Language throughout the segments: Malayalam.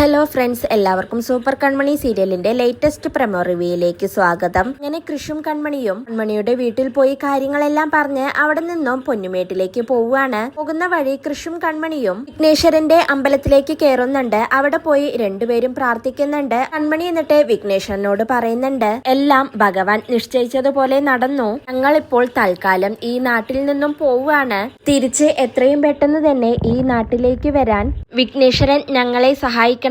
ഹലോ ഫ്രണ്ട്സ് എല്ലാവർക്കും സൂപ്പർ കൺമണി സീരിയലിന്റെ ലേറ്റസ്റ്റ് പ്രമോ റിവ്യൂയിലേക്ക് സ്വാഗതം. അങ്ങനെ കൃഷും കൺമണിയും കൺമണിയുടെ വീട്ടിൽ പോയി കാര്യങ്ങളെല്ലാം പറഞ്ഞ് അവിടെ നിന്നും പൊന്നുമേട്ടിലേക്ക് പോവുകയാണ്. പോകുന്ന വഴി കൃഷും കൺമണിയും വിഘ്നേശ്വരന്റെ അമ്പലത്തിലേക്ക് കയറുന്നുണ്ട്. അവിടെ പോയി രണ്ടുപേരും പ്രാർത്ഥിക്കുന്നുണ്ട്. കൺമണി എന്നിട്ട് വിഘ്നേശ്വരനോട് പറയുന്നുണ്ട് എല്ലാം ഭഗവാൻ നിശ്ചയിച്ചതുപോലെ നടന്നു. ഞങ്ങൾ ഇപ്പോൾ തൽക്കാലം ഈ നാട്ടിൽ നിന്നും പോവുകയാണ്. തിരിച്ച് എത്രയും പെട്ടെന്ന് തന്നെ ഈ നാട്ടിലേക്ക് വരാൻ വിഘ്നേശ്വരൻ ഞങ്ങളെ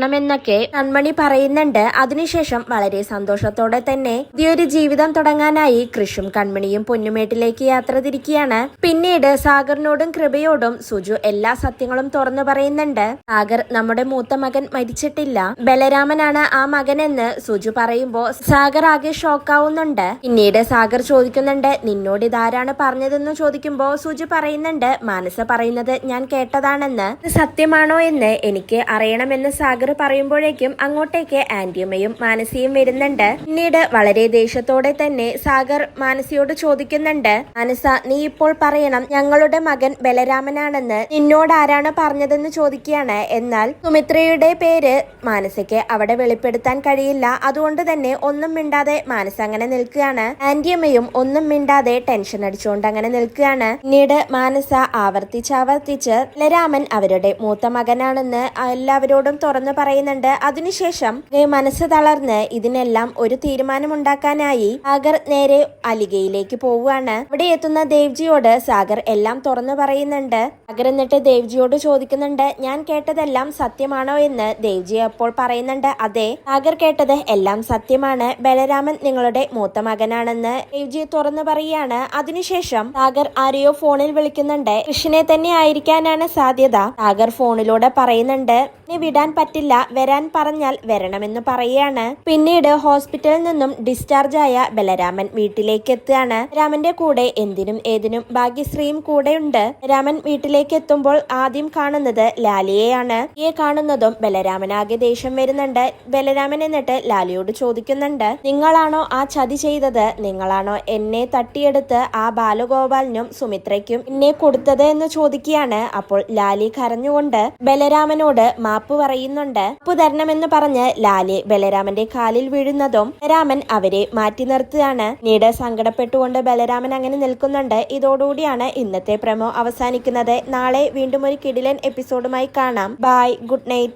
സഹായിക്കണമെന്നൊക്കെ കൺമണി പറയുന്നുണ്ട്. അതിനുശേഷം വളരെ സന്തോഷത്തോടെ തന്നെ പുതിയൊരു ജീവിതം തുടങ്ങാനായി കൃഷും കൺമണിയും പൊന്നുമേട്ടിലേക്ക് യാത്ര തിരിക്കുകയാണ്. പിന്നീട് സാഗറിനോടും കൃപയോടും സുജു എല്ലാ സത്യങ്ങളും തുറന്നു പറയുന്നുണ്ട്. സാഗർ നമ്മുടെ മൂത്ത മകൻ മരിച്ചിട്ടില്ല. ബലരാമനാണ് ആ മകനെന്ന് സുജു പറയുമ്പോ സാഗർ ആകെ ഷോക്കാവുന്നുണ്ട്. പിന്നീട് സാഗർ ചോദിക്കുന്നുണ്ട് നിന്നോട് ഇതാരാണ് പറഞ്ഞതെന്ന് ചോദിക്കുമ്പോ സുജു പറയുന്നുണ്ട് മാനസ പറയുന്നത് ഞാൻ കേട്ടതാണെന്ന്. സത്യമാണോ എന്ന് എനിക്ക് അറിയണമെന്ന് സാഗർ പറയുമ്പോഴേക്കും അങ്ങോട്ടേക്ക് ആന്റിയമ്മയും മാനസിയും വരുന്നുണ്ട്. പിന്നീട് വളരെ ദേഷ്യത്തോടെ തന്നെ സാഗർ മാനസിയോട് ചോദിക്കുന്നുണ്ട് മാനസ നീ ഇപ്പോൾ പറയണം ഞങ്ങളുടെ മകൻ ബലരാമനാണെന്ന്. നിന്നോട് ആരാണ് പറഞ്ഞതെന്ന് ചോദിക്കുകയാണ്. എന്നാൽ സുമിത്രയുടെ പേര് മാനസയ്ക്ക് അവിടെ വെളിപ്പെടുത്താൻ കഴിയില്ല. അതുകൊണ്ട് തന്നെ ഒന്നും മിണ്ടാതെ മാനസ അങ്ങനെ നിൽക്കുകയാണ്. ആന്റിയമ്മയും ഒന്നും മിണ്ടാതെ ടെൻഷൻ അടിച്ചുകൊണ്ട് അങ്ങനെ നിൽക്കുകയാണ്. പിന്നീട് മാനസ ആവർത്തിച്ചാവർത്തിച്ച് ബലരാമൻ അവരുടെ മൂത്ത മകനാണെന്ന് എല്ലാവരോടും തുറന്നു പറയുന്നുണ്ട്. അതിനുശേഷം മനസ്സ് തളർന്ന് ഇതിനെല്ലാം ഒരു തീരുമാനമുണ്ടാക്കാനായി സാഗർ നേരെ അലികയിലേക്ക് പോവുകയാണ്. അവിടെ എത്തുന്ന ദേവ്ജിയോട് സാഗർ എല്ലാം തുറന്നു പറയുന്നുണ്ട്. സാഗർ എന്നിട്ട് ദേവ്ജിയോട് ചോദിക്കുന്നുണ്ട് ഞാൻ കേട്ടതെല്ലാം സത്യമാണോ? എന്ന് ദേവ്ജി അപ്പോൾ പറയുന്നുണ്ട് അതെ സാഗർ കേട്ടത് എല്ലാം സത്യമാണ്. ബലരാമൻ നിങ്ങളുടെ മൂത്ത മകനാണെന്ന് ദേവ്ജി തുറന്നു പറയുകയാണ്. അതിനുശേഷം സാഗർ ആരെയോ ഫോണിൽ വിളിക്കുന്നുണ്ട്. കൃഷ്ണനെ തന്നെ ആയിരിക്കാനാണ് സാധ്യത. സാഗർ ഫോണിലൂടെ പറയുന്നുണ്ട് "എന്നെ വിടാൻ പറ്റില്ല. വരാൻ പറഞ്ഞാൽ വരണമെന്ന് പറയുകയാണ്. പിന്നീട് ഹോസ്പിറ്റലിൽ നിന്നും ഡിസ്ചാർജ് ആയ ബലരാമൻ വീട്ടിലേക്ക് എത്തുകയാണ് രാമന്റെ കൂടെ എന്തിനും ഏതിനും ഭാഗ്യശ്രീയും കൂടെയുണ്ട്. രാമൻ വീട്ടിലേക്ക് എത്തുമ്പോൾ ആദ്യം കാണുന്നത് ലാലിയെയാണ്. ഈ കാണുന്നതും ബലരാമനാകെ ദേഷ്യം വരുന്നുണ്ട്. ബലരാമൻ എന്നിട്ട് ലാലിയോട് ചോദിക്കുന്നുണ്ട് നിങ്ങളാണോ ആ ചതി ചെയ്തത്? നിങ്ങളാണോ എന്നെ തട്ടിയെടുത്ത് ആ ബാലഗോപാലിനും സുമിത്രയ്ക്കും എന്നെ കൊടുത്തത്? എന്ന് ചോദിക്കുകയാണ്. അപ്പോൾ ലാലി കരഞ്ഞുകൊണ്ട് ബലരാമനോട് മാപ്പ് പറയുന്നുണ്ട് മാപ്പ് തരണമെന്ന് പറഞ്ഞ് ലാലി ബലരാമന്റെ കാലിൽ വീഴുന്നതും ബലരാമൻ അവരെ മാറ്റി നിർത്തുകയാണ്. പിന്നീട് സങ്കടപ്പെട്ടുകൊണ്ട് ബലരാമൻ അങ്ങനെ നിൽക്കുന്നുണ്ട്. ഇതോടുകൂടിയാണ് ഇന്നത്തെ പ്രമോ അവസാനിക്കുന്നത്. നാളെ വീണ്ടും ഒരു കിടിലൻ എപ്പിസോഡുമായി കാണാം. Bye good night